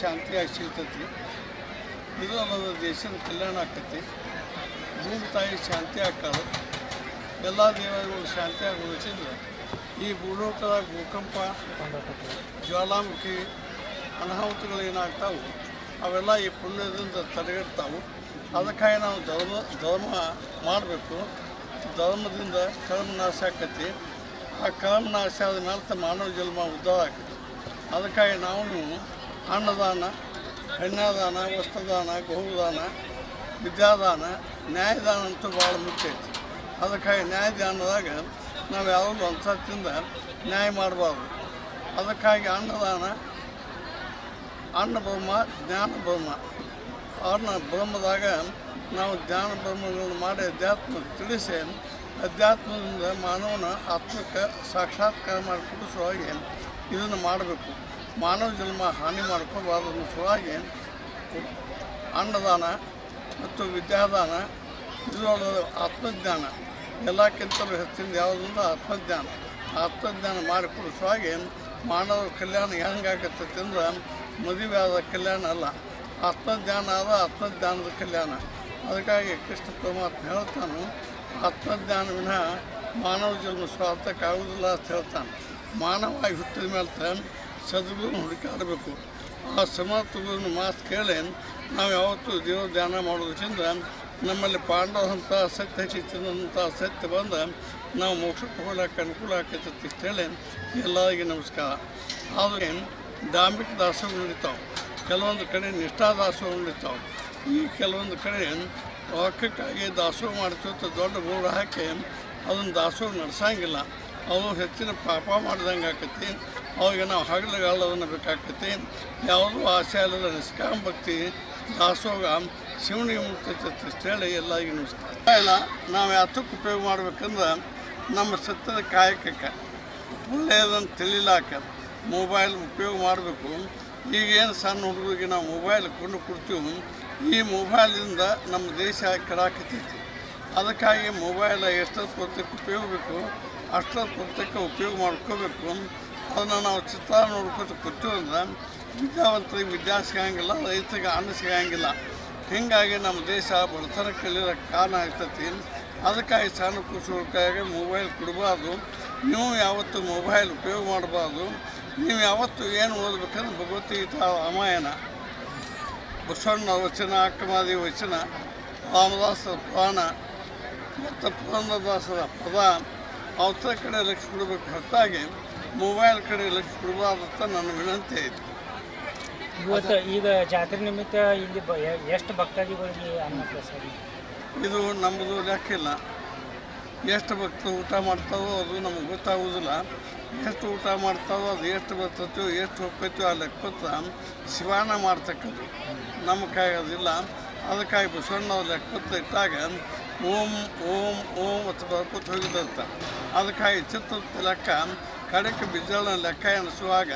ಶಾಂತಿಯಾಗಿ ಸಿಗ್ತೈತಿ ಇದು ನಮ್ಮ ದೇಶದ ಕಲ್ಯಾಣ ಆಗ್ತೈತಿ ಭೂಮಿ ತಾಯಿ ಶಾಂತಿ ಆಗ್ತಾಳೆ ಎಲ್ಲ ದೇವರುಗಳು ಶಾಂತಿ ಈ ಭೂಲೋಕದ ಭೂಕಂಪ, ಜ್ವಾಲಾಮುಖಿ, ಅನಾಹುತಗಳು ಏನಾಗ್ತಾವೆ ಅವೆಲ್ಲ ಈ ಪುಣ್ಯದಿಂದ ತಡೆಗಿಡ್ತಾವೆ ಅದಕ್ಕಾಗಿ ನಾವು ಧರ್ಮ ಧರ್ಮ ಮಾಡಬೇಕು. ಧರ್ಮದಿಂದ ಕರ್ಮ ನಾಶ ಆಕತಿ. ಆ ಕರ್ಮ ನಾಶ ಆದ ಮೇಲೆ ಮಾನವ ಜನ್ಮ ಉದ್ಧಾರ ಆಕತಿ. ಅದಕ್ಕಾಗಿ ನಾವು ಅನ್ನದಾನ, ಹೆಣ್ಣದಾನ, ವಸ್ತ್ರದಾನ ಗೋದಾನ ವಿದ್ಯಾದಾನ, ನ್ಯಾಯದಾನ ಅಂತೂ ಭಾಳ ಮುಖ್ಯ ಐತಿ. ಅದಕ್ಕಾಗಿ ನ್ಯಾಯದಾನದಾಗ ನಾವು ಯಾವುದೋ ಒಂದು ಸತ್ತಿಂದ ನ್ಯಾಯ ಮಾಡಬಾರ್ದು. ಅದಕ್ಕಾಗಿ ಅನ್ನದಾನ, ಅನ್ನ ಬ್ರಹ್ಮ ಜ್ಞಾನ ಬ್ರಹ್ಮ ಅನ್ನ ಬ್ರಹ್ಮದಾಗ ನಾವು ಜ್ಞಾನ ಬ್ರಹ್ಮಗಳನ್ನು ಮಾಡಿ ಅಧ್ಯಾತ್ಮ ತಿಳಿಸಿ ಅಧ್ಯಾತ್ಮದಿಂದ ಮಾನವನ ಆತ್ಮಕ್ಕೆ ಸಾಕ್ಷಾತ್ಕಾರ ಮಾಡಿಕೊಡೋ ಹಾಗೆ ಇದನ್ನು ಮಾಡಬೇಕು. ಮಾನವ ಜನ್ಮ ಹಾನಿ ಮಾಡ್ಕೋಬಾರ್ದು ಸಲುವಾಗಿ ಅನ್ನದಾನ ಮತ್ತು ವಿದ್ಯಾದಾನ ಇದರೊಳಗೆ ಆತ್ಮಜ್ಞಾನ, ಎಲ್ಲಕ್ಕಿಂತಲೂ ಹೆಚ್ಚಿಂದ ಯಾವುದಂದ್ರೆ ಆತ್ಮಜ್ಞಾನ? ಆತ್ಮಜ್ಞಾನ ಮಾಡಿಕೊಡೋ ಸಲುವಾಗಿ ಮಾನವರ ಕಲ್ಯಾಣ ಹೆಂಗಾಗತ್ತೈತೆ ಅಂದ್ರೆ ಮದುವೆ ಆದ ಕಲ್ಯಾಣ ಅಲ್ಲ. ಆತ್ಮಜ್ಞಾನ ಆದ ಆತ್ಮಜ್ಞಾನದ ಕಲ್ಯಾಣ. ಅದಕ್ಕಾಗಿ ಕೃಷ್ಣ ಪರಮಾತ್ಮ ಹೇಳ್ತಾನು, ಆತ್ಮಜ್ಞಾನ ವಿನ ಮಾನವ ಜನ್ಮ ಸ್ವಾರ್ಥಕ್ಕಾಗುವುದಿಲ್ಲ ಅಂತ ಹೇಳ್ತಾನೆ. ಮಾನವಾಗಿ ಹುಟ್ಟಿದ ಮೇಲೆ ಸದ್ಗುರು ಹುಡುಕಾಡಬೇಕು ಆ ಸಮರ್ಥಗಳನ್ನು ಮಾತು ಕೇಳಿ ನಾವು ಯಾವತ್ತೂ ದೇವ್ರ ಧ್ಯಾನ ಮಾಡೋದ್ರಿಂದ ನಮ್ಮಲ್ಲಿ ಪಾಂಡವಂಥ ಸತ್ಯ ಚಿತ್ತದಂಥ ಸತ್ಯ ಬಂದು ನಾವು ಮೋಕ್ಷಕ್ಕೆ ಹೋಗ್ಲಿಕ್ಕೆ ಅನುಕೂಲ ಆಕೈತಿ ಹೇಳಿ ಎಲ್ಲರಿಗೆ ನಮಸ್ಕಾರ. ಆದರೆ ಧಾರ್ಮಿಕ ದಾಸೋಹ ನಡೀತಾವೆ ಕೆಲವೊಂದು ಕಡೆ ನಿಷ್ಠಾ ದಾಸೋಹ ನಡೀತಾವೆ ಈ ಕೆಲವೊಂದು ಕಡೆ ರೊಕ್ಕಕ್ಕಾಗಿ ದಾಸೋಹ ಮಾಡ್ತಿತ್ತು ದೊಡ್ಡ ಬೋರ್ಡ್ ಹಾಕಿ ಅದನ್ನು ದಾಸೋಹ ನಡೆಸಂಗಿಲ್ಲ. ಅವು ಹೆಚ್ಚಿನ ಪಾಪ ಮಾಡ್ದಂಗೆ ಆಕತಿ ಅವಾಗ ನಾವು ಹಗಲುಗಾಲವನ್ನು ಬೇಕಾಗ್ತೈತಿ. ಯಾವುದೂ ಆಸೆ ಅಲ್ಲದ ನಿಷ್ಕಾಮ ಭಕ್ತಿ ದಾಸೋಗ ಶಿವನಿಗೆ ಮುಟ್ತೈತಿ ಹೇಳಿ ಇಲ್ಲ, ನಾವು ಯಾತಕ್ಕೆ ಉಪಯೋಗ ಮಾಡ್ಬೇಕಂದ್ರೆ ನಮ್ಮ ಸತ್ಯದ ಕಾಯಕಕ್ಕೆ ಒಳ್ಳೆಯದನ್ನು ತಿಳಿಲಾಕ ಮೊಬೈಲ್ ಉಪಯೋಗ ಮಾಡಬೇಕು. ಈಗೇನು ಸಣ್ಣ ಹುಡುಗರಿಗೆ ನಾವು ಮೊಬೈಲ್ ಕೊಂಡು ಕೊಡ್ತೀವಿ, ಈ ಮೊಬೈಲಿಂದ ನಮ್ಮ ದೇಶ ಕೆಡಾಕತ್ತೈತಿ ಅದಕ್ಕಾಗಿ ಮೊಬೈಲ್ ಎಷ್ಟೊತ್ತು ಉಪಯೋಗ ಬೇಕು ಅಷ್ಟರ ಪುಸ್ತಕ ಉಪಯೋಗ ಮಾಡ್ಕೋಬೇಕು. ಅದನ್ನು ನಾವು ಚಿತ್ರ ನೋಡ್ಕೊತ ಕೊಟ್ಟು ಅಂದ್ರೆ ವಿದ್ಯಾವಂತರಿಗೆ ವಿದ್ಯಾ ಸಿಗಂಗಿಲ್ಲ ರೈತರಿಗೆ ಅನ್ನ ಸಿಗಂಗಿಲ್ಲ ಹೀಗಾಗಿ ನಮ್ಮ ದೇಶ ಬಡತನ ಕಲಿಯೋ ಕಾರಣ ಆಗ್ತೈತಿ. ಅದಕ್ಕಾಗಿ ಸಣ್ಣ ಕೂಸುಕಾಗಿ ಮೊಬೈಲ್ ಕೊಡಬಾರ್ದು. ನೀವು ಯಾವತ್ತು ಮೊಬೈಲ್ ಉಪಯೋಗ ಮಾಡಬಾರ್ದು. ನೀವು ಯಾವತ್ತು ಏನು ಓದಬೇಕಂದ್ರೆ ಭಗವದ್ಗೀತಾ ರಾಮಾಯಣ. ಬಸವಣ್ಣ ವಚನ ಅಕ್ಕಮಾದಿ ವಚನ, ರಾಮದಾಸರ ಪುರಾಣ, ಮತ್ತು ಪುರಂದರದಾಸರ ಪದ. ಅವತರ ಕಡೆ ಲಕ್ಷ ಕೊಡಬೇಕು ಹೊರತಾಗಿ ಮೊಬೈಲ್ ಕಡೆ ಅಂತ ನನ್ನ ವಿನಂತಿ ಐತಿ ಇವತ್ತು ಈಗ ಜಾತ್ರೆ ನಿಮಿತ್ತ ಇಲ್ಲಿ ಬ ಎ- ಎಷ್ಟು ಭಕ್ತಾದಿಗಳಿಗೆ ಅನ್ನ ಪ್ರಸಾದ? ಇದು ನಮ್ಮದು ಲೆಕ್ಕಿಲ್ಲ ಎಷ್ಟು ಭಕ್ತರು ಊಟ ಮಾಡ್ತಾವೋ ಅದು ನಮಗೆ ಗೊತ್ತಾಗೋದಿಲ್ಲ. ಎಷ್ಟು ಊಟ ಮಾಡ್ತಾವೋ ಅದು ಎಷ್ಟು ಬರ್ತೈತೋ ಎಷ್ಟು ಹೋಗ್ತೈತೋ ಆ ಲೆಕ್ಕಪತ್ರ ಶಿವಾನ ಮಾಡ್ತಕ್ಕದ್ದು. ನಮ್ಮ ಕಾಯೋದಿಲ್ಲ ಅದಕ್ಕಾಗಿ ಬಸವಣ್ಣ ಲೆಕ್ಕಪತ್ರ ಇಟ್ಟಾಗ ಓಂ ಓಂ ಓಂ ಅಂತ ಬರ್ಕೊತ ಹೋಗಿದ್ದಂತ. ಅದಕ್ಕಾಗಿ ಚಿತ್ರದ ಲೆಕ್ಕ ಕಡೆಗೆ ಬಿದ್ದಳನ್ನ ಲೆಕ್ಕ ಎನಿಸುವಾಗ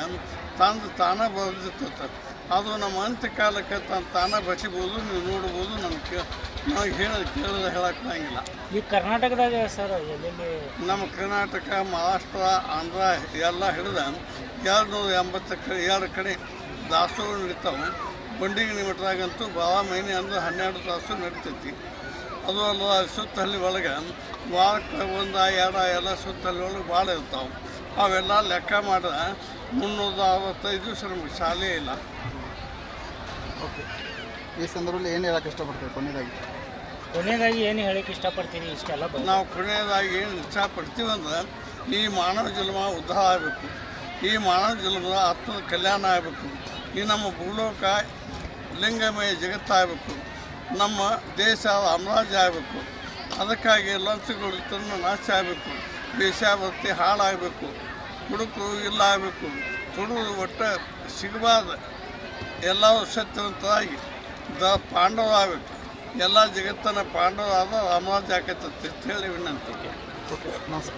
ತಂದು ತಾನ ಬರೆದಿರ್ತೈತೆ ಅದು ನಮ್ಮ ಅಂತ್ಯಕಾಲಕ್ಕೆ ತಾನು ತಾನ ಬಸಿಬೋದು ನೀವು ನೋಡ್ಬೋದು ನಮ್ಗೆ ಕೇ ನಾವು ಹೇಳೋದು ಕೇಳೋದು ಹೇಳಕ್ಕಾಗಿಲ್ಲ ಈ ಕರ್ನಾಟಕದಾಗ ಸರ್ ನಮ್ಮ ಕರ್ನಾಟಕ ಮಹಾರಾಷ್ಟ್ರ ಆಂಧ್ರ ಎಲ್ಲ ಹಿಡಿದ ಎರಡು ನೂರ ಎಂಬತ್ತು ಕಡೆ ಎರಡು ಕಡೆ ದಾಸೋಹ ನಡೀತಾವೆ. ಬಂಡಿಗೆ ಮಠದಾಗಂತೂ ಭಾಳ ಮೈನೆ ಅಂದ್ರೆ ಹನ್ನೆರಡು ತಾಸು ನಡಿತೈತಿ. ಅದು ಅಲ್ಲ ಸುತ್ತಲ್ಲಿ ಒಳಗೆ ವಾರಕ್ಕೆ ಒಂದು ಎರಡು ಎಲ್ಲ ಸುತ್ತಲ್ಲಿ ಒಳಗೆ ಭಾಳ ಇರ್ತಾವೆ. ಅವೆಲ್ಲ ಲೆಕ್ಕ ಮಾಡಿದ. ಮುನ್ನೂರ ಅರವತ್ತೈದು ದಿವಸ ನಮಗೆ ಶಾಲೆ ಇಲ್ಲ. ಓಕೆ. ಈ ಸಂದರ್ಭದಲ್ಲಿ ಏನು ಹೇಳಕ್ಕೆ ಇಷ್ಟಪಡ್ತೀವಿ ಕೊನೆಯದಾಗಿ ಕೊನೆಯದಾಗಿ ಏನು ಹೇಳಕ್ಕೆ ಇಷ್ಟಪಡ್ತೀರಿ? ಇಷ್ಟೆಲ್ಲ ನಾವು ಕೊನೆಯದಾಗಿ ಏನು ಇಷ್ಟಪಡ್ತೀವಿ ಅಂದ್ರೆ ಈ ಮಾನವ ಜನ್ಮ ಉದ್ಧಾರ ಆಗಬೇಕು. ಈ ಮಾನವ ಜನ್ಮದ ಆತ್ಮದ ಕಲ್ಯಾಣ ಆಗಬೇಕು. ಈ ನಮ್ಮ ಭೂಲೋಕ ಲಿಂಗಮಯ ಜಗತ್ತಾಗಬೇಕು ನಮ್ಮ ದೇಶ ಸಾಮ್ರಾಜ್ಯ ಆಗಬೇಕು. ಅದಕ್ಕಾಗಿ ಲಂಚಗೊಳಿತನ ನಾಶ ಆಗಬೇಕು. ವೇಷಾವೃತ್ತಿ ಹಾಳಾಗಬೇಕು. ಹುಡುಕು ಇಲ್ಲ ಆಗಬೇಕು. ತುಡುದು ಒಟ್ಟು ಸಿಗಬಾರ್ದು. ಎಲ್ಲ ಸತ್ಯವಂತರಾಗಿ ದ ಪಾಂಡವ ಆಗಬೇಕು. ಎಲ್ಲ ಜಗತ್ತನ್ನ ಪಾಂಡವ ಆದ ರಾಮರಾಜ್ಯ ಆಕೈತೆ ಅಂತ ಹೇಳಿ ವಿನಂತಿಕೆ ನಮಸ್ಕಾರ.